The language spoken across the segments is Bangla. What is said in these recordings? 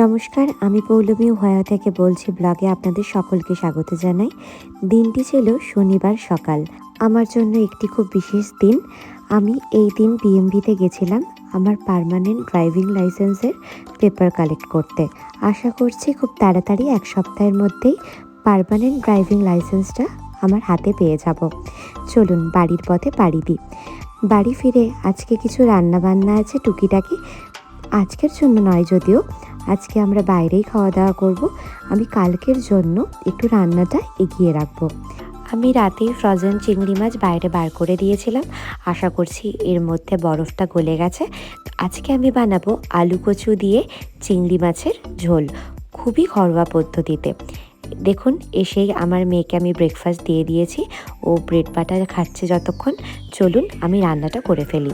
নমস্কার, আমি পৌলমী ওহায়া থেকে বলছি ব্লগে আপনাদের সকলকে স্বাগত জানাই। দিনটি ছিল শনিবার সকাল। আমার জন্য একটি খুব বিশেষ দিন। আমি এই দিন বিএমভিতে গেছিলাম আমার পারমানেন্ট ড্রাইভিং লাইসেন্সের পেপার কালেক্ট করতে। আশা করছি খুব তাড়াতাড়ি এক সপ্তাহের মধ্যেই পারমানেন্ট ড্রাইভিং লাইসেন্সটা আমার হাতে পেয়ে যাব। চলুন বাড়ির পথে পাড়ি দিই। বাড়ি ফিরে আজকে কিছু রান্না বান্না আছে টুকিটাকি। আজকের জন্য নয় যদিও আজকে আমরা বাইরেই খাওয়া দাওয়া করব। আমি কালকের জন্য একটু রান্নাটা এগিয়ে রাখব। আমি রাতেই ফ্রোজেন চিংড়ি মাছ বাইরে বার করে দিয়েছিলাম। আশা করছি এর মধ্যে বরফটা গলে গেছে। আজকে আমি বানাবো আলু কচু দিয়ে চিংড়ি মাছের ঝোল। খুবই ঘরোয়া পদ্ধতিতে। দেখুন, এসেই আমার মেয়েকে আমি ব্রেকফাস্ট দিয়ে দিয়েছি। ও ব্রেড বাটার খাচ্ছে যতক্ষণ। চলুন, আমি রান্নাটা করে ফেলি।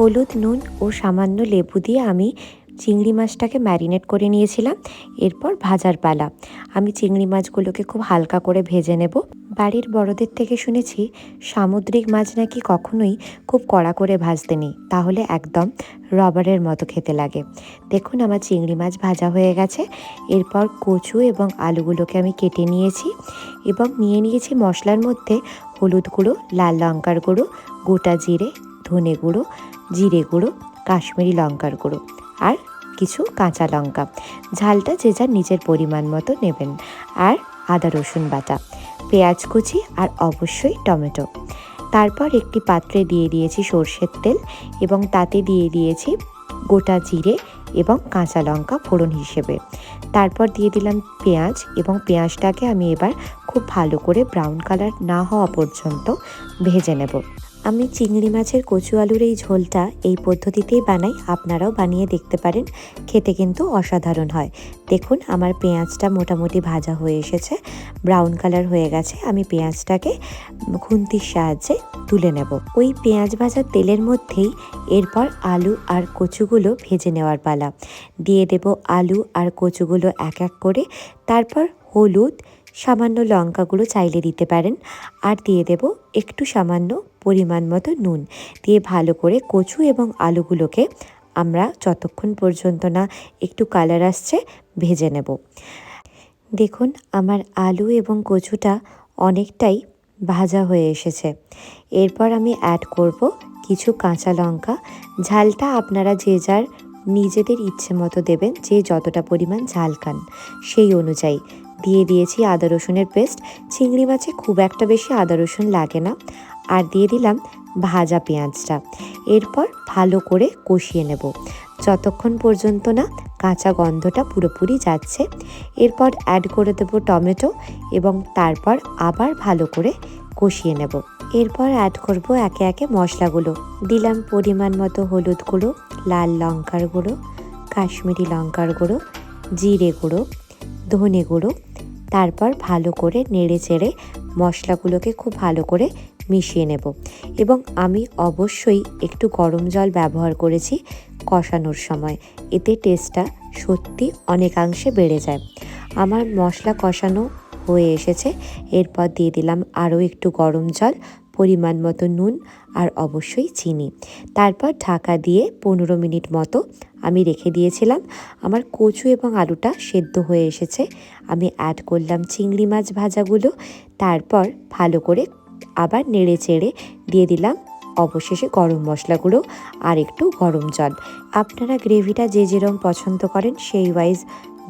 হলুদ, নুন ও সামান্য লেবু দিয়ে আমি চিংড়ি মাছটাকে ম্যারিনেট করে নিয়েছিলাম, এরপর ভাজার পালা। আমি চিংড়ি মাছগুলোকে খুব হালকা করে ভেজে নেব। বাড়ির বড়দের থেকে শুনেছি, সামুদ্রিক মাছ নাকি কখনোই খুব কড়া করে ভাজতে নেই, তাহলে একদম রবারের মতো খেতে লাগে। দেখুন আমার চিংড়ি মাছ ভাজা হয়ে গেছে। এরপর কচু এবং আলুগুলোকে আমি কেটে নিয়েছি এবং নিয়ে নিয়েছি মশলার মধ্যে হলুদ গুঁড়ো, লাল লঙ্কার গুঁড়ো, গোটা জিরে, ধনে গুঁড়ো, জিরে গুঁড়ো, কাশ্মীরি লঙ্কার গুঁড়ো। আর কিছু কাঁচা লঙ্কা। ঝালটা যে যার নিজের পরিমাণ মতো নেবেন। আর আদা, রসুন বাটা, পেঁয়াজ কুচি আর অবশ্যই টমেটো। তারপর একটি পাত্রে দিয়ে দিয়েছি সর্ষের তেল এবং তাতে দিয়ে দিয়েছি গোটা জিরে এবং কাঁচা লঙ্কা ফোড়ন হিসেবে। তারপর দিয়ে দিলাম পেঁয়াজ এবং পেঁয়াজটাকে আমি এবার খুব ভালো করে ব্রাউন কালার না হওয়া পর্যন্ত ভেজে নেব। আমি চিংড়ি মাছের কচু আলুর এই ঝোলটা এই পদ্ধতিতেই বানাই। আপনারাও বানিয়ে দেখতে পারেন। খেতে কিন্তু অসাধারণ হয়। দেখুন, আমার পেঁয়াজটা মোটামুটি ভাজা হয়ে এসেছে। ব্রাউন কালার হয়ে গেছে। আমি পেঁয়াজটাকে খুন্তির সাহায্যে তুলে নেব। ওই পেঁয়াজ ভাজার তেলের মধ্যেই এরপর আলু আর কচুগুলো ভেজে নেওয়ার পালা। দিয়ে দেব আলু আর কচুগুলো এক এক করে। তারপর হলুদ সামান্য লঙ্কাগুলো চাইলে দিতে পারেন। আর দিয়ে দেব একটু সামান্য পরিমাণ মতো নুন। দিয়ে ভালো করে কচু এবং আলুগুলোকে আমরা যতক্ষণ পর্যন্ত না একটু কালার আসছে, ভেজে নেব। দেখুন, আমার আলু এবং কচুটা অনেকটাই ভাজা হয়ে এসেছে। এরপর আমি অ্যাড করব কিছু কাঁচা লঙ্কা। ঝালটা আপনারা যে যার নিজেদের ইচ্ছে মতো দেবেন, যে যতটা পরিমাণ ঝাল খান, সেই অনুযায়ী। দিয়ে দিয়েছি আদা রসুনের পেস্ট। চিংড়ি মাছে খুব একটা বেশি আদা রসুন লাগে না। আর দিয়ে দিলাম ভাজা পেঁয়াজটা। এরপর ভালো করে কষিয়ে নেব। যতক্ষণ পর্যন্ত না কাঁচা গন্ধটা পুরোপুরি যাচ্ছে, এরপর অ্যাড করে দেব টমেটো এবং তারপর আবার ভালো করে কষিয়ে নেব। এরপর অ্যাড করব একে একে মশলাগুলো। দিলাম পরিমাণ মতো হলুদ গুঁড়ো, লাল লঙ্কার গুঁড়ো, কাশ্মীরি লঙ্কার গুঁড়ো, জিরে গুঁড়ো, ধনে গুঁড়ো তারপর ভালো করে নেড়ে চেড়ে মশলাগুলোকে খুব ভালো করে মিশিয়ে নেব। এবং আমি অবশ্যই একটু গরম জল ব্যবহার করেছি কষানোর সময়। এতে টেস্টটা সত্যি অনেকাংশে বেড়ে যায়। আমার মশলা কষানো হয়ে এসেছে। এরপর দিয়ে দিলাম আরও একটু গরম জল পরিমাণ মতো নুন আর অবশ্যই চিনি। তারপর ঢাকা দিয়ে পনেরো মিনিট মতো আমি রেখে দিয়েছিলাম। আমার কচু এবং আলুটা সেদ্ধ হয়ে এসেছে। আমি অ্যাড করলাম চিংড়ি মাছ ভাজাগুলো। তারপর ভালো করে আবার নেড়ে চেড়ে দিয়ে দিলাম অবশেষে গরম মশলাগুলো আর একটু গরম জল। আপনারা গ্রেভিটা যে যেরকম পছন্দ করেন সেই ওয়াইজ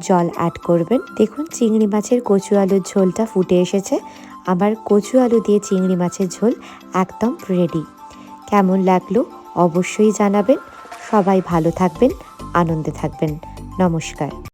জল অ্যাড করবেন। দেখুন, চিংড়ি মাছের কচু আলুর ঝোলটা ফুটে এসেছে। আমার কচু আলু দিয়ে চিংড়ি মাছের ঝোল একদম রেডি কেমন লাগল অবশ্যই জানাবেন। সবাই ভালো থাকবেন, আনন্দে থাকবেন। নমস্কার।